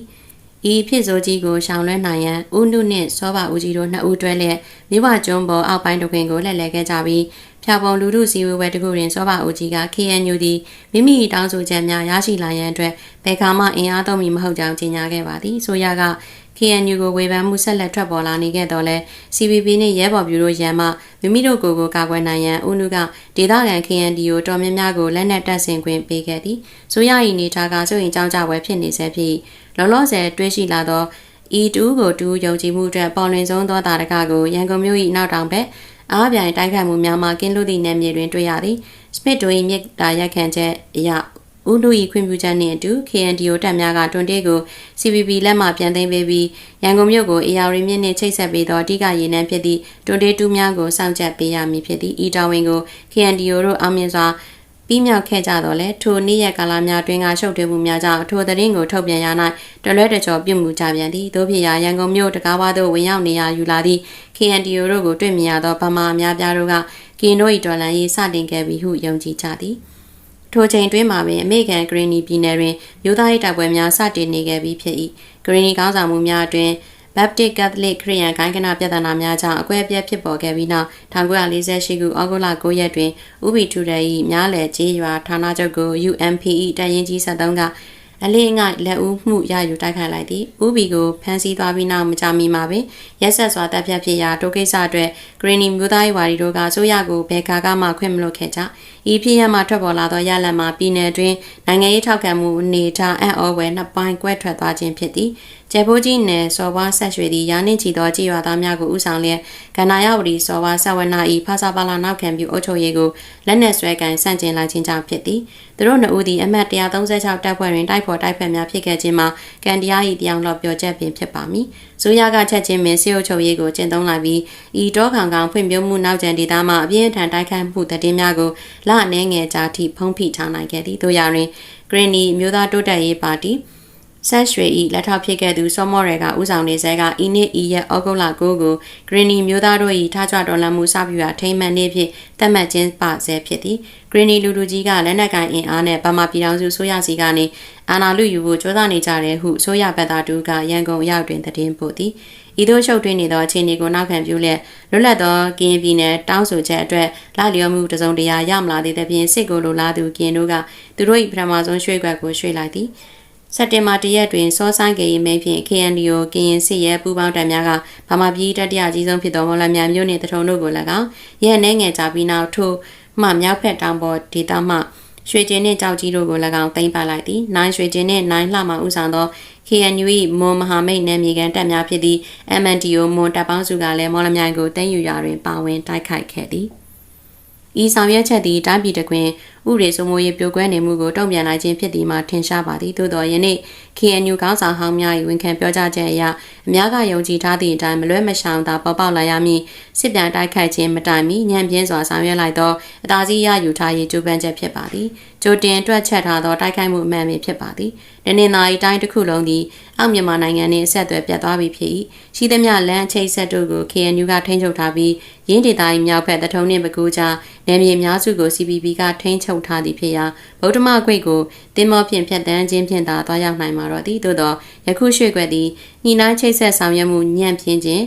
ဤဖြစ်စိုးကြီးကိုရှောင်လွှဲနိုင်ရန်ဦးနုနှင့်စောဘဦးကြီးတို့နှစ်ဦးတွဲလျက်မိဘကျွန်းပေါ်အောက်ပိုင်းတခွင်ကိုလှည့်လည်ခဲ့ကြပြီးဖြာပုံလူထုစီဝေဝဲတခုတွင်စောဘဦးကြီးက KNU သည်မိမိတောင်းဆိုချက်များရရှိလာရန်အတွက်ဘယ်ခါမှအင်အားသုံးမည်မဟုတ်ကြောင်းကြေညာခဲ့ပါသည်ဆိုရက KNU ကိုဝေဖန်မှုဆက်လက်ထွက်ပေါ်လာနေခဲ့တော့လဲ CPP နှင့်ရဲဘော်ဗျူရိုရန်မှမိမိတို့ကိုယ်ကိုကာကွယ်နိုင်ရန်ဦးနုကဒေသခံ KNDO တော်များများကိုလက်နက်တပ်ဆင်ခွင့်ပေးခဲ့သည်။ဆိုရ၏နေထားကစိုးရင်ကြောင်းကြပွဲဖြစ်နေဆဲဖြစ်လောလောဆယ်တွေးရှိလာသောဤတူကိုတူယုံကြည်မှုအတွက်ပေါ်လွင်ဆုံးသောတာရကကိုရန်ကုန်မြို့၏နောက်တောင်ဘက်အားပြိုင်တိုက်ခိုက်မှုများမှာကင်းလို့သည့်နယ်မြေတွင်တွေ့ရသည်။စပစ်တို့၏မြစ်တာရက်ခံချက်အရ ဦးလူ၏ခွင့်ပြုချက်နှင့်အတူ KNDO တပ်များကတွန်တေးကို CPP လက်မှပြန်သိမ်းပေးပြီးရန်ကုန်မြို့ကို AR မြစ်နှင့်ချိတ်ဆက်ပေးသောအဓိကရေနံဖြစ်သည့်တွန်တေးတူးများကိုစောင့်ကြပ်ပေးရမည်ဖြစ်သည့်ဤတာဝန်ကို KNDO တို့အောင်မြင်စွာပြီးမြောက်ခဲ့ကြတော့လဲထိုနေ့ရက်ကာလများတွင်ကရှုပ်ထွေးမှုများကြောင့်ထိုသတင်းကိုထုတ်ပြန်ရ၌တလွဲတကြောပြုမှုကြပြန်သည်တို့ဖြစ်ရာရန်ကုန်မြို့တကားဝါသို့ဝင်ရောက်နေရယူလာသည့် KNDO တို့ကိုတွေ့မြင်ရသောဗမာအများပြားတို့ကကင်းတို့၏ဒေါ်လာရေးစတင်ခဲ့ပြီဟုယုံကြည်ကြသည် ထိုချိန်တွင်မှာပင်အမေရိကန်ဂရင်းနီပြည်နယ်တွင်မြို့သားရေးတပ်ပွဲများစတင်နေခဲ့ပြီးဖြစ်၏ဂရင်းနီကောင်းဆောင်မှုများအတွင် Baptist Catholic ခရစ်ယာန်ဂိုင်းကနာပြဿနာများကြောင့်အကွဲအပြဲဖြစ်ပေါ်ခဲ့ပြီးနောက်1948ခုဩဂုတ်လ9ရက်တွင်ဥပီထူရ၏များလည်ကြေးရွာဌာနချုပ်ကို UMPE တပ်ရင်းကြီး73ကအလေးငိုက်လက်ဦးမှုရယူတိုက်ခိုက်လိုက်သည်ဥပီကိုဖမ်းဆီးသွားပြီးနောက်မကြာမီမှာပင်ရက်ဆက်စွာတပ်ဖြတ်ဖြစ်ရာတိုကိစ္စအတွက်ဂရင်းနီမျိုးသားရေးဝါဒီတို့ကဆိုရကိုဘယ်ကာကမှခွင့်မလွတ်ခဲ့ကြ ဤဖြစ်ရမှထွက်ပေါ်လာသောရလဒ်မှာပြည်내တွင်နိုင်ငံရေးထောက်ခံမှုအနေထားအံ့ဩဝယ်နှစ်ပိုင်းကွဲထွက်သွားခြင်းဖြစ်သည်ကျဲဖိုးကြီးနယ်စော်ဘွားဆက်ရွှေသည်ရာနှင့်ချီသောကြေးရွာသားများကိုဥဆောင်လျက်ကန္နာယဝတီစော်ဘွားဆဝနာဤဖာစာပါလာနောက်ခံပြုအုပ်ချုပ်ရေးကိုလက်နက်ဆွဲကန်ဆန့်ကျင်လိုက်ခြင်းကြောင့်ဖြစ်သည်သူတို့နှစ်ဦးသည်အမတ်136တပ်ဖွဲ့တွင်တိုက်ဖော်တိုက်ဖက်များဖြစ်ခဲ့ခြင်းမှာကန်တရား၏တရားလော့ပြောချက်ပင်ဖြစ်ပါမည်။ဇိုးရကချက်ချင်းပင်စေအုပ်ချုပ်ရေးကိုကျင့်သုံးလိုက်ပြီးဤတောခံကောင်ဖွံ့ဖြိုးမှုနောက်ကျန်ဒေသမှအပြင်းထန်တိုက်ခိုက်မှုတည်င်းများကိုလအနေငယ်ကြားထိဖုံးဖိထားနိုင်ခဲ့သည်။တို့ရတွင်ဂရင်းနီမျိုးသားတိုးတက်ရေးပါတီဆက်ရွှေဤလက်ထောက်ဖြစ်ခဲ့သူစောမော်ရဲကဥဆောင်နေဆဲကဤနှစ်ဤရက်ဩဂုတ်လ9ကိုဂရင်းနီမျိုးသားတို့၏ထားကြတော်လှန်မှုစပြူရာထိမ့်မှန်နေဖြင့်တတ်မှတ်ခြင်းပါဆဲဖြစ်သည်ဂရင်းနီလူလူကြီးကလက်နက်ကိုင်အင်အားနဲ့ဗမာပြည်တော်စုဆိုရစီကနေအာဏာလူယူဖို့ကြိုးစားနေကြတယ်ဟုဆိုရဘက်သားတူကရန်ကုန်ရောက်တွင်သတင်းပို့သည် ဤသို့ရှုပ်ထွေးနေသောအခြေအနေကိုနောက်ခံပြုလက်လွတ်လပ်သောကရင်ပြည်နယ်တောင်းဆိုချက်အတွက်လာလျောမှုတစုံတရာရမလာသေးတဲ့ပြင်စစ်ကိုလိုလားသူကရင်တို့ကသူတို့၏ပထမဆုံးရွှေ့ကွက်ကိုရွှေ့လိုက်သည်စက်တင်ဘာတရက်တွင်စောဆိုင်ကေရီမဲဖြင့် KNDO ကရင်စစ်ရဲပူးပေါင်းတပ်များကဗမာပြည်တတိယကြီးဆုံးဖြစ်သောမော်လမြိုင်မြို့နှင့်တထုံတို့ကို၎င်းရဲနှဲငယ်ကြပြီးနောက်ထို့မှမြောက်ဖက်တောင်ပေါ်ဒေသမှ ရွှေကျင်းနှင့်ကြောက်ကြီးတို့ကို၎င်းတင်ပါလိုက်သည်။နိုင်ရွှေကျင်းနှင့်နိုင်လှမှဥဆောင်သော KNU ၏မွန်မဟာမိတ်နယ်မြေကန်တပ်များဖြစ်သည့် MNDO မွန်တပ်ပေါင်းစုကလည်းမော်လမြိုင်ကိုတင်ယူရာတွင်ပါဝင်တိုက်ခိုက်ခဲ့သည်။ဤဆောင်ရွက်ချက်သည်တိုင်းပြည်တကွင်ဥရေစိုးမိုးရေးပြိုကွဲနေမှုကိုတုံ့ပြန်နိုင်ခြင်းဖြစ်သည်မှာထင်ရှားပါသည်သို့တော်ယနေ့ KNU ကောင်းဆောင်ဟောင်းများ၏ဝန်ခံပြောကြားချက်အရအများကယုံကြည်ထားသည့်အတိုင်းမလွဲမရှောင်သာပေါ်ပေါက်လာရမည်စစ်ပြန်တိုက်ခိုက်ခြင်းမတိုင်မီညံပြင်းစွာဆောင်ရွက်လိုက်သောအသာစီးရယူထားရေးကြိုးပမ်းချက်ဖြစ်ပါသည်ကြိုတင်တွက်ချက်ထားသောတိုက်ခိုက်မှုအမှန်ပင်ဖြစ်ပါသည်တနင်္လာရီတိုင်းတစ်ခုလုံးသည်အောက်မြန်မာနိုင်ငံနှင့်အဆက်အသွယ်ပြတ်သွားပြီဖြစ်၏ရှိသမျှလမ်းအချိတ်ဆက်တို့ကို KNU ကထိန်းချုပ်ထားပြီးရင်းဒေသ၏မြောက်ဘက်တထုံနှင့်ပကူကြားနယ်မြေများစုကို CPB ကထိန်းချုပ်ထားသည်ဖြစ်ရာဗုဒ္ဓမခွေကိုတင်းမောဖြင့်ဖြတ်တန်းခြင်းဖြင့်သာသွားရောက်နိုင်မှာတော့သည်သို့သောယခုရွှေ့ကွက်သည်ညီနိုင်ချိတ်ဆက်ဆောင်ရွက်မှုညံ့ပြင်းခြင်း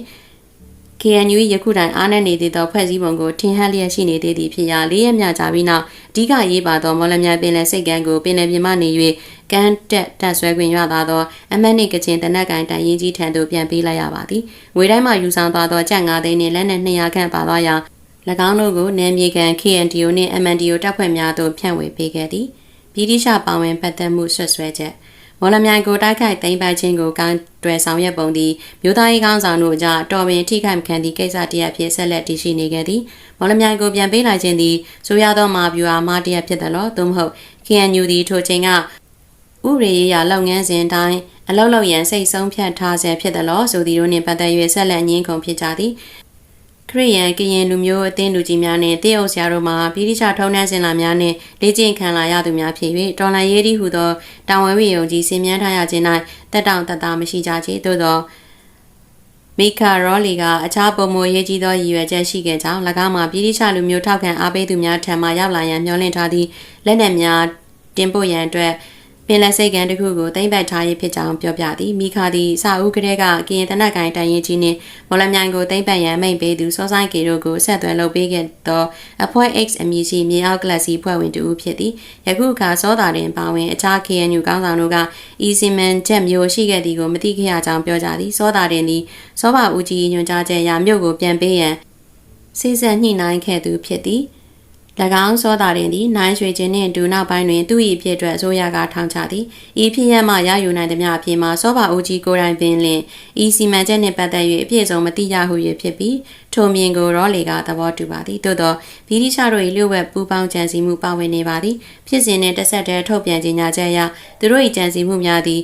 KNU ၏ယခုတိုင်အားနည်းနေသေးသောဖွဲ့စည်းပုံကိုထင်ဟပ်လျက်ရှိနေသေးသည်ဖြစ်ရာလေးရက်မြကြာပြီးနောက်အဓိကရေးပါသောမော်လမြိုင်ပင်လယ်စိတ်ကမ်းကိုပင်လယ်ပြင်မှနေ၍ကမ်းတက်တက်ဆွဲခွင့်ရသာသောအမတ်နှင့်ကချင်တနက်ကန်တိုင်ရင်ကြီးထံသို့ပြန်ပေးလိုက်ရပါသည်ငွေတိုင်းမှယူဆောင်သွားသောကြက်၅သိန်းနှင့်လက်နက်200ခန့်ပါသွားရာ၎ င်းတို့ကိုနယ်မြေကန် KNDO နှင့် MNDO တပ်ဖွဲ့များသို့ဖြန့်ဝေပေးခဲ့သည်ပြည်တိရှပါဝင်ပတ်သက်မှုဆွဆွဲချက်မော်လမြိုင်ကိုတိုက်ခိုက်သိမ်းပိုက်ခြင်းကိုကောင်းတွယ်ဆောင်ရွက်ပုံသည်မြို့သားရေးကောင်းဆောင်တို့ကြားတော်ပင်ထိခိုက်ခံသည့်ကိစ္စတရက်ဖြစ်ဆက်လက်တည်ရှိနေခဲ့သည်မော်လမြိုင်ကိုပြန်ပေးလိုက်ခြင်းသည်ဆိုရသောမာဗျူဟာမတရက်ဖြစ်တယ်လို့သို့မဟုတ် KNU သည်ထိုချိန်ကဥရေရလုပ်ငန်းစဉ်တိုင်းအလောက်လောက်ရန်စိတ်ဆုံးဖြတ်ထားဆဲဖြစ်တယ်လို့ဆိုသည်တို့နှင့်ပတ်သက်၍ဆက်လက်ငင်းခုန်ဖြစ်ကြသည် ခရိယန်ကရင်လူမျိုးအသင်းလူကြီးများနဲ့တည်အုပ်ဆရာတို့မှာပြည်တိချထုံးနှံစင်လာများနဲ့လေ့ကျင့်ခံလာရသူများဖြစ်၍တော်လန်ရေးဒီဟုသောတာဝန်ဝိယုံကြီးစင်မြန်းထားရခြင်း၌တက်တောင့်တတာမရှိကြချေသို့သောမိခါရောလီကအခြားပုံမရေးကြီးသောရည်ရွယ်ချက်ရှိခဲ့ကြောင်း၎င်းမှာပြည်တိချလူမျိုးထောက်ခံအားပေးသူများထံမှရောက်လာရန်မျှော်လင့်ထားသည့်လက်နက်များတင်ပို့ရန်အတွက်ပ င်လယ်စိတ်ကန်တစ်ခုကိုသိမ့်ပတ်ထားရေးဖြစ်ကြောင်းပြောပြသည်မိခါသည်စာအုပ်ကလေးကကရင်တနက်ကိုင်တန်ရင်ကြီးနှင့်မော်လမြိုင်ကိုသိမ့်ပတ်ရန်မိန့်ပေးသူစောဆိုင်ကေတို့ကိုဆက်သွယ်လုပ်ပေးခဲ့သောအဖွဲ့ X အမည်ရှိမြေအောက်ကလပ်စီဖွဲ့ဝင်တူဖြစ်သည်ယခုအခါစောတာတွင်ပါဝင်အခြား KNU ကောင်းဆောင်တို့က E စီမန်ချက်မျိုးရှိခဲ့သည်ကိုမသိခဲ့ရကြောင်းပြောကြသည်စောတာတွင်သည်စောပါဦးကြီးညွှန်ကြားချက်အရမြို့ကိုပြန်ပေးရန်စိစက်ညှိနှိုင်းခဲ့သူဖြစ်သည်၎ င်းစောတာရင်သည်နိုင်ရွှေချင်းနှင့်ဒူနောက်ပိုင်းတွင်သူ၏အဖြစ်အတွက်အစိုးရကထောင်ချသည်ဤဖြစ်ရမှရယူနိုင်သည်များအဖြစ်မှာစောပါဦးကြီးကိုယ်တိုင်ပင်လင်ဤစီမံချက်နှင့်ပတ်သက်၍အပြည့်စုံမသိရဟု၍ဖြစ်ပြီးထိုမြင်ကိုရောလေကသဘောတူပါသည်သို့သောဗီဒီရှာတို့၏လျှို့ဝှက်ပူးပေါင်းကြံစည်မှုပါဝင်နေပါသည်ဖြစ်စဉ်နှင့်တစ်ဆက်တည်းထုတ်ပြန်ကြေညာချက်အရသူတို့၏ကြံစည်မှုများသည်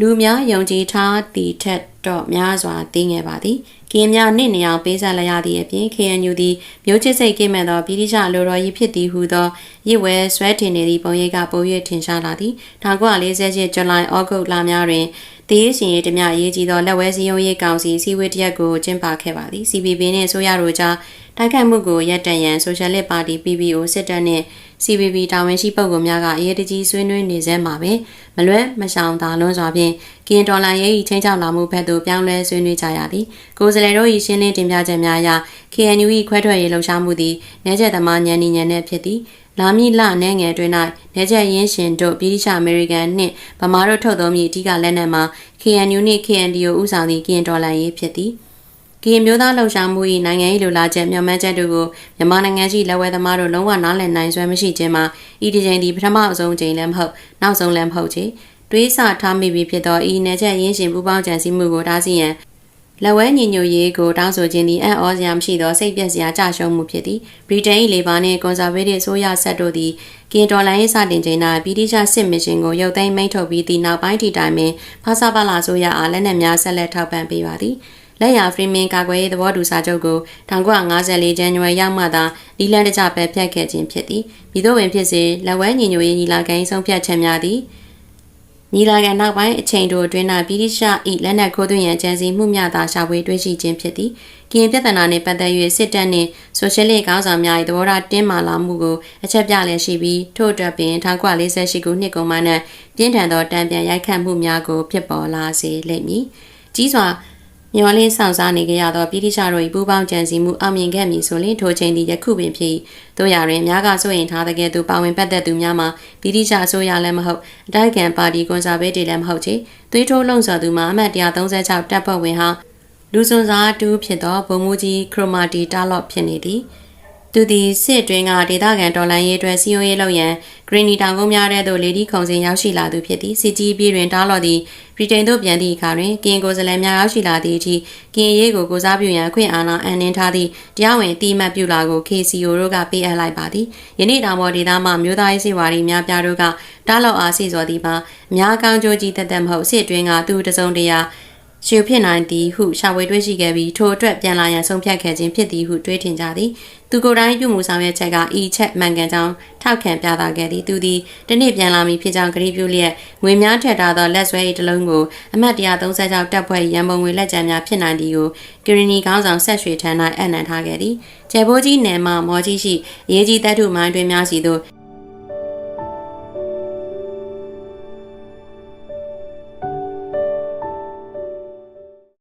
လူများယုံကြည်ထားသည့်ထက်တော့များစွာသိငယ်ပါသည် ကင်းများနှင့်နေအောင်ပေးဆက်လိုက်ရသည့်အပြင် KNU သည်မျိုးချစ်စိတ်ကိမဲ့သောဗြိတိရှအလိုတော်ကြီးဖြစ်သည်ဟုသောရစ်ဝဲဆွဲထင်နေသည့်ပုံရိပ်ကပို၍ထင်ရှားလာသည်1948ဇူလိုင်ဩဂုတ်လများတွင် တည်ရှင်ရေးတမျှအရေးကြီးသောလက်ဝဲစည်းရုံးရေးကောင်စီစည်းဝေးတရက်ကိုကျင်းပခဲ့ပါသည် CPB နှင့်ဆိုရတို့ကြားတိုက်ခိုက်မှုကိုရပ်တန့်ရန်ဆိုရှယ်လစ်ပါတီ PPO စစ်တပ်နှင့် CPB တာဝန်ရှိပုဂ္ဂိုလ်များကအရေးတကြီးဆွေးနွေးနေစဲမှာပဲမလွဲမရှောင်သာလွန်းစွာဖြင့်ကင်ဒေါ်လာရေး၏ချင်းချောက်လာမှုဘက်သို့ပြောင်းလဲဆွေးနွေးကြရသည်ကိုယ်စားလှယ်တို့၏ရှင်းလင်းတင်ပြချက်များအရ KNU ၏ခွဲထွက်ရေးလှုပ်ရှားမှုသည်နေချက်သမားညံနေညံနဲ့ဖြစ်သည် လာမီလနဲ့ငယ်တွင်၌နေချက်ရင်းရှင်တို့ပြည်ရှအမေရိကန်နှင့်ဗမာတို့ထုတ်သောမည်အဓိကလက်နက်မှာ KNU နှင့် KNDO ဥဆောင်သည့်ကင်ဒေါ်လာရေးဖြစ်သည်ကရင်မျိုးသားလှုပ်ရှားမှု၏နိုင်ငံရေးလိုလားချက်မျှော်မှန်းချက်တို့ကိုမြန်မာနိုင်ငံရှိလက်ဝဲသမားတို့လုံးဝနားလည်နိုင်စွမ်းမရှိခြင်းမှာဤဒီချိန်ဒီပထမအဆုံးချိန်လည်းမဟုတ်နောက်ဆုံးလည်းမဟုတ်ချေတွေးဆထားမိပြီဖြစ်သောဤနယ်ချက်ရင်းရှင်ပူပေါင်းကြံစည်မှုကိုတားဆီးရန် လက်ဝဲညီညွတ်ရေးကိုတောင်းဆိုခြင်းသည်အံ့ဩစရာမရှိသောစိတ်ပျက်စရာကြရှုံးမှုဖြစ်သည်ဗြိတိန်၏လေဘာနှင့်ကွန်ဆာဗေးတစ်ဆိုးရဆက်တို့သည်ကင်ဒေါ်လာရေးစတင်ချိန်၌ပြည်တိကျစစ်မရှင်ကိုရုပ်သိမ်းမိန့်ထုတ်ပြီးသည့်နောက်ပိုင်းထိတိုင်ပင်ဖာစာပါလာဆိုရအားလက်နက်များဆက်လက်ထောက်ပံ့ပေးပါသည်လက်ရဖရီမင်ကာကွယ်ရေးသဘောတူစာချုပ်ကို1954ဇန်နဝါရီရောက်မှသာလီလန်တကြပဲဖျက်ခဲ့ခြင်းဖြစ်သည်မိတို့ဝင်ဖြစ်စေလက်ဝဲညီညွတ်ရေးညီလာခံဆုံးဖြတ်ချက်များသည် ညီလာခံနောက်ပိုင်းအချိန်တို့အတွင်း၌ပြည်တိရှဤလက်နက်ခိုးသွင်းရန်ကြံစည်မှုများသာရှာဖွေတွေ့ရှိခြင်းဖြစ်သည်။ကရင်ပြည်ထနာနှင့်ပတ်သက်၍စစ်တပ်နှင့်ဆိုရှယ်လစ်ခေါင်းဆောင်များ၏သဘောထားတင်းမာလာမှုကိုအချက်ပြလျက်ရှိပြီးထို့အတွက်ပင်1948ခုနှစ်ကုန်မှနှင့်ပြင်းထန်သောတံပြန်ရိုက်ခတ်မှုများကိုဖြစ်ပေါ်လာစေလိမ့်မည်။ကြီးစွာ မျောလင်းဆောင်စားနေကြရသောပြည်တိချတို့၏ပူးပေါင်းကြံစည်မှုအောင်မြင်ခဲ့မည်ဆိုရင်ထိုချိန်သည်ယခုပင်ဖြစ်တို့ရတွင်များကစိုးရင်ထားတဲ့ကဲ့သို့ပါဝင်ပတ်သက်သူများမှာပြည်တိချအစိုးရလည်းမဟုတ်အတိုက်ခံပါတီကွန်ဆာဗေးတီလည်းမဟုတ်ချေသွေးထိုးလုံဆော်သူမှာအမှတ်136တပ်ဖွဲ့ဝင်ဟာလူစွန်စားတူဖြစ်သောဗိုလ်မှူးကြီးခရိုမာတီတာလော့ဖြစ်နေသည် သူသည်စစ်တွင်းကဒေသခံတော်လှန်ရေးအတွက်စီယုံရေးလုပ်ရန်ဂရီနီတောင်ကုန်းများတဲ့သို့လေဒီခုံစင်ရောက်ရှိလာသူဖြစ်သည်စစ်ကြီးပြည်တွင်တားလော်သည်ဗြိတိန်သို့ပြန်သည့်အခါတွင်ကရင်ကိုယ်စားလှယ်များရောက်ရှိလာသည့်အထိကရင်ရေးကိုကိုစားပြုရန်အခွင့်အာဏာအန်နှင်းထားသည့်တရားဝင်အတိအမှတ်ပြုလာကို KCO တို့ကပေးအပ်လိုက်ပါသည်ယနေ့တောင်ပေါ်ဒေသမှမြို့သားရေးစေဝါဒီများပြားတို့ကတားလော်အားစီစော်သည်မှာအများကောင်းကြိုးကြီးတက်တက်မဟုတ်စစ်တွင်းကသူတစုံတရာ ရှုဖြစ်နိုင်သည်ဟုရှာဝေတွေ့ရှိခဲ့ပြီးထိုအတွက်ပြန်လာရန်ဆုံးဖြတ်ခဲ့ခြင်းဖြစ်သည်ဟုတွေးထင်ကြသည်သူကိုယ်တိုင်ပြုမှုဆောင်ရွက်ချက်ကဤချက်မှန်ကန်ကြောင်းထောက်ခံပြသခဲ့သည်သူသည်တနေ့ပြန်လာမည်ဖြစ်ကြောင်းကြေပြုလျက်ငွေများထက်ထားသောလက်ဆွဲ၏တစ်လုံးကိုအမတ်136တပ်ဖွဲ့ရန်ပုံငွေလက်ကျန်များဖြစ်နိုင်သည်ကိုကရီနီခေါင်းဆောင်ဆက်ရွှေထန်း၌အနံ့ထားခဲ့သည်ကျေဘိုးကြီးနယ်မှမော်ကြီးရှိအရေးကြီးတပ်ထုမိုင်းတွင်များစီသို့